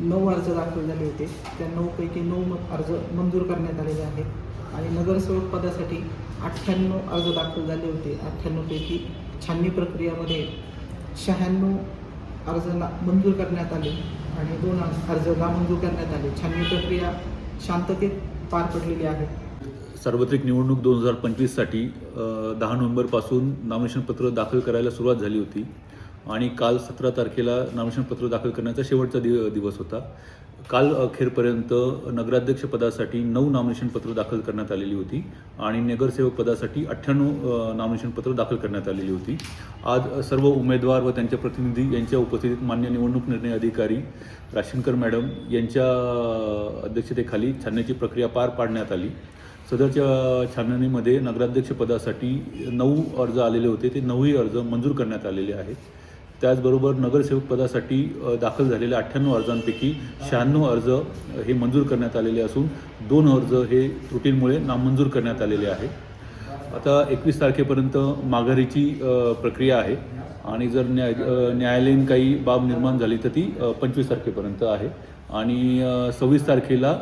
नऊ अर्ज दाखल झाले होते. त्या नऊपैकी नऊ म- अर्ज मंजूर करण्यात आलेले आहेत. आणि नगरसेवक पदासाठी अठ्ठ्याण्णव अर्ज दाखल झाले होते. अठ्ठ्याण्णवपैकी छाननी प्रक्रियामध्ये शहाण्णव अर्ज ना मंजूर करण्यात आले आणि दोन अर्ज नामंजूर करण्यात आले. छाननी प्रक्रिया शांततेत पार पडलेली आहे. सार्वत्रिक निवडणूक दोन हजार पंचवीससाठी दहा नोव्हेंबरपासून नामिनेशनपत्र दाखल करायला सुरुवात झाली होती. आणि काल सतरा तारखेला नामिनेशनपत्र दाखल करण्याचा शेवटचा दिव दिवस होता. काल अखेरपर्यंत नगराध्यक्षपदासाठी नऊ नामिनेशनपत्र दाखल करण्यात आलेली होती आणि नगरसेवक पदासाठी अठ्ठ्याण्णव नामिनेशनपत्र दाखल करण्यात आलेली होती. आज सर्व उमेदवार व त्यांच्या प्रतिनिधी यांच्या उपस्थितीत मान्य निवडणूक निर्णय अधिकारी राशनकर मॅडम यांच्या अध्यक्षतेखाली छाननीची प्रक्रिया पार पाडण्यात आली. सदरच्या छाननीमध्ये नगराध्यक्षपदासाठी नऊ अर्ज आलेले होते. ते नऊही अर्ज मंजूर करण्यात आलेले आहेत. त्याचबरोबर नगरसेवक पदासाठी दाखल झालेल्या अठ्ठ्याण्णव अर्जांपैकी शहाण्णव अर्ज हे मंजूर करण्यात आलेले असून दोन अर्ज हे त्रुटींमुळे नामंजूर करण्यात आलेले आहे. आता एकवीस तारखेपर्यंत माघारीची प्रक्रिया आहे आणि जर न्याय न्यायालयीन काही बाब निर्माण झाली तर ती पंचवीस तारखेपर्यंत आहे. आणि सव्वीस तारखेला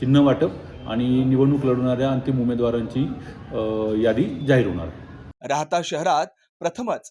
चिन्ह वाटप आणि निवडणूक लढवणाऱ्या अंतिम उमेदवारांची यादी जाहीर होणार. राहता शहरात प्रथमच